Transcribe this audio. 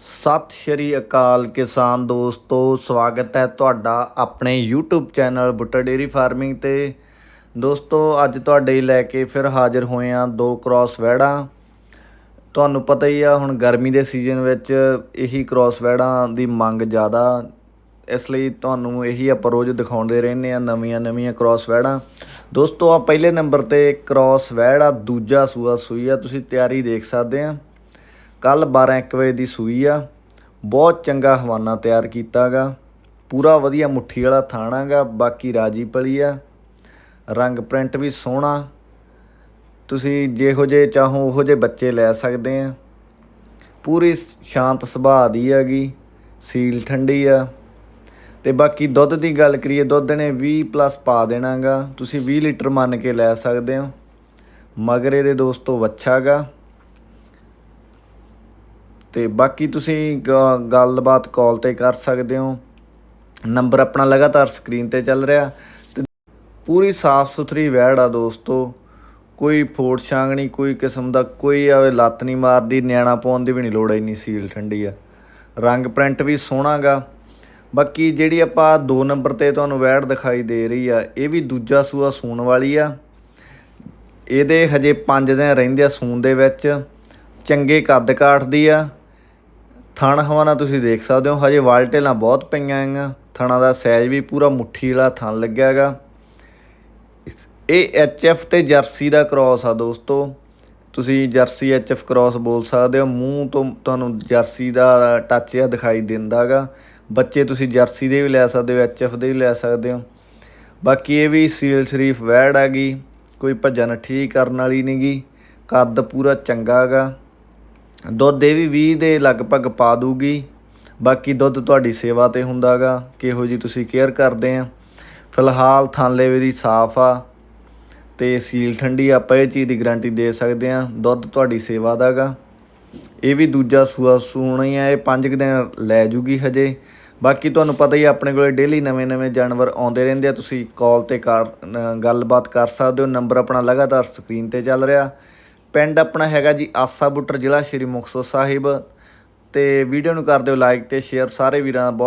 ਸਤਿ ਸ਼੍ਰੀ ਅਕਾਲ ਕਿਸਾਨ ਦੋਸਤੋ, ਸਵਾਗਤ ਹੈ ਤੁਹਾਡਾ ਆਪਣੇ YouTube channel Butta dairy farming ਤੇ। ਦੋਸਤੋ, ਅੱਜ ਤੁਹਾਡੇ ਲਈ ਲੈ ਕੇ ਫਿਰ ਹਾਜ਼ਰ ਹੋਏ ਆ ਦੋ ਕ੍ਰਾਸ ਵੈੜਾਂ ਤੁਹਾਨੂੰ ਪਤਾ ਹੀ ਆ, ਹੁਣ ਗਰਮੀ ਦੇ ਸੀਜ਼ਨ ਵਿੱਚ ਇਹੀ ਕ੍ਰਾਸ ਵੈੜਾਂ ਦੀ ਮੰਗ ਜ਼ਿਆਦਾ। ਇਸ ਲਈ ਤੁਹਾਨੂੰ ਇਹੀ ਆਪਾਂ ਰੋਜ਼ ਦਿਖਾਉਂਦੇ ਰਹਿੰਦੇ ਆ ਨਵੀਆਂ ਨਵੀਆਂ ਕ੍ਰਾਸ ਵੈੜਾਂ ਦੋਸਤੋ ਆ ਪਹਿਲੇ ਨੰਬਰ ਤੇ ਕ੍ਰਾਸ ਆ ਦੂਜਾ ਸੂਆ ਸੂਈ ਆ, ਤੁਸੀਂ ਤਿਆਰੀ ਦੇਖ ਸਕਦੇ ਆ ਕੱਲ 12 1 ਵਜੇ ਦੀ ਸੂਈ ਆ। ਬਹੁਤ ਚੰਗਾ ਹਵਾਨਾ ਤਿਆਰ ਕੀਤਾਗਾ। ਪੂਰਾ ਵਧੀਆ ਮੁੱਠੀ ਵਾਲਾ ਥਾਣਾਗਾ, ਬਾਕੀ ਰਾਜੀ ਪਲੀ ਆ। ਰੰਗ ਪ੍ਰਿੰਟ ਵੀ ਸੋਹਣਾ। ਤੁਸੀਂ ਜਿਹੋ ਜੇ ਚਾਹੋ, ਉਹੋ ਜੇ ਬੱਚੇ ਲੈ ਸਕਦੇ ਆ। ਪੂਰੀ ਸ਼ਾਂਤ ਸੁਭਾਅ ਦੀ ਹੈਗੀ ਸੀਲ ਠੰਡੀ ਆ। ਤੇ ਬਾਕੀ ਦੁੱਧ ਦੀ ਗੱਲ ਕਰੀਏ, ਦੁੱਧ ਨੇ 20 ਪਲੱਸ ਪਾ ਦੇਣਾਗਾ। ਤੁਸੀਂ 20 ਲੀਟਰ ਮੰਨ ਕੇ ਲੈ ਸਕਦੇ ਹੋ। ਮਗਰ ਇਹਦੇ ਦੋਸਤੋ ਵੱਛਾਗਾ। ਤੇ ਬਾਕੀ ਤੁਸੀਂ ਗ- ਗੱਲਬਾਤ ਕਾਲ ਤੇ ਕਰ ਸਕਦੇ ਹੋ। ਨੰਬਰ ਆਪਣਾ ਲਗਾਤਾਰ ਸਕਰੀਨ ਤੇ ਚੱਲ ਰਿਹਾ। ਤੇ ਪੂਰੀ ਸਾਫ਼ ਸੁਥਰੀ ਵੈੜ ਆ ਦੋਸਤੋ। ਕੋਈ ਫੋੜ ਛਾਂਗ ਨਹੀਂ, ਕੋਈ ਕਿਸਮ ਦਾ, ਕੋਈ ਆਵੇ ਲੱਤ ਨਹੀਂ ਮਾਰਦੀ, ਨਿਆਣਾ ਪਾਉਣ ਦੀ ਵੀ ਨਹੀਂ ਲੋੜ ਇੰਨੀ ਸੀਲ ਠੰਡੀ ਆ। ਰੰਗ ਪ੍ਰਿੰਟ ਵੀ ਸੋਹਣਾਗਾ। ਬਾਕੀ ਜਿਹੜੀ ਆਪਾਂ 2 ਨੰਬਰ ਤੇ ਤੁਹਾਨੂੰ ਵੈੜ ਦਿਖਾਈ ਦੇ ਰਹੀ ਆ, ਇਹ ਵੀ ਦੂਜਾ ਸੂਆ ਸੂਣ ਵਾਲੀ ਆ। ਇਹਦੇ ਹਜੇ 5 ਦਿਨ ਰਹਿੰਦੇ ਆ ਸੂਣ ਦੇ ਵਿੱਚ। ਚੰਗੇ ਕੱਦ ਕਾਠ ਦੀ ਆ। ਥਣ ਹਵਾਨਾ ਤੁਸੀਂ ਦੇਖ ਸਕਦੇ ਹੋ, ਹਜੇ ਵਾਲਟੇਲਾਂ ਬਹੁਤ ਪਈਆਂ ਹੈਗੀਆਂ। ਥਣਾ ਦਾ ਸਾਈਜ਼ ਵੀ ਪੂਰਾ ਮੁੱਠੀ ਵਾਲਾ ਥਣ ਲੱਗਿਆ ਹੈਗਾ। ਇਹ ਐਚਐਫ ਤੇ ਜਰਸੀ ਦਾ ਕ੍ਰਾਸ ਆ ਦੋਸਤੋ। ਤੁਸੀਂ ਜਰਸੀ ਐਚਐਫ ਕ੍ਰਾਸ ਬੋਲ ਸਕਦੇ ਹੋ। ਮੂੰਹ ਤੋਂ ਤੁਹਾਨੂੰ ਜਰਸੀ ਦਾ ਟੱਚ ਆ ਦਿਖਾਈ ਦਿੰਦਾਗਾ ਬੱਚੇ ਤੁਸੀਂ ਜਰਸੀ ਦੇ ਵੀ ਲੈ ਸਕਦੇ ਹੋ ਐਚਐਫ ਦੇ ਵੀ ਲੈ ਸਕਦੇ ਹੋ। ਬਾਕੀ ਇਹ ਵੀ ਸੀਲ ਸ਼ਰੀਫ ਵੈੜ ਹੈਗੀ। ਕੋਈ ਭੱਜਣ ਠੀਕ ਕਰਨ ਵਾਲੀ ਨਹੀਂਗੀ ਕੱਦ ਪੂਰਾ ਚੰਗਾ ਹੈਗਾ। ਦੁੱਧ ਇਹ ਵੀ 20 ਦੇ ਲਗਭਗ ਪਾ ਦੂਗੀ। ਬਾਕੀ ਦੁੱਧ ਤੁਹਾਡੀ ਸੇਵਾ ਤੇ ਹੁੰਦਾਗਾ, ਕਿਹੋ ਜੀ ਤੁਸੀਂ ਕੇਅਰ ਕਰਦੇ ਆ। ਫਿਲਹਾਲ ਥਾਂਲੇ ਦੀ ਸਾਫ਼ ਆ ਤੇ ਸੀਲ ਠੰਡੀ ਆਪਾਂ ਇਹ ਚੀਜ਼ ਦੀ ਗਾਰੰਟੀ ਦੇ ਸਕਦੇ ਆ, ਦੁੱਧ ਤੁਹਾਡੀ ਸੇਵਾ ਦਾਗਾ। ਇਹ ਵੀ ਦੂਜਾ ਸੂਆ ਸੂਣਾ ਹੀ ਆ, ਇਹ 5 ਦਿਨ ਲੈ ਜੂਗੀ ਹਜੇ। ਬਾਕੀ ਤੁਹਾਨੂੰ ਪਤਾ ਹੀ ਆਪਣੇ ਕੋਲੇ ਡੇਲੀ ਨਵੇਂ-ਨਵੇਂ ਜਾਨਵਰ ਆਉਂਦੇ ਰਹਿੰਦੇ ਆ, ਤੁਸੀਂ ਕਾਲ ਤੇ ਕਰ ਗੱਲਬਾਤ ਕਰ ਸਕਦੇ ਹੋ, ਨੰਬਰ ਆਪਣਾ ਲਗਾਤਾਰ ਸਕਰੀਨ ਤੇ ਚੱਲ ਰਿਹਾ। ਪਿੰਡ ਆਪਣਾ ਹੈਗਾ ਜੀ ਆਸਾ ਬੁੱਟਰ ਜ਼ਿਲ੍ਹਾ ਸ਼੍ਰੀ ਮੁਕਤਸਰ ਸਾਹਿਬ ਤੇ ਵੀਡੀਓ ਨੂੰ ਕਰ ਦਿਓ ਲਾਈਕ ਤੇ ਸ਼ੇਅਰ ਸਾਰੇ ਵੀਰਾਂ ਦਾ ਬਹੁਤ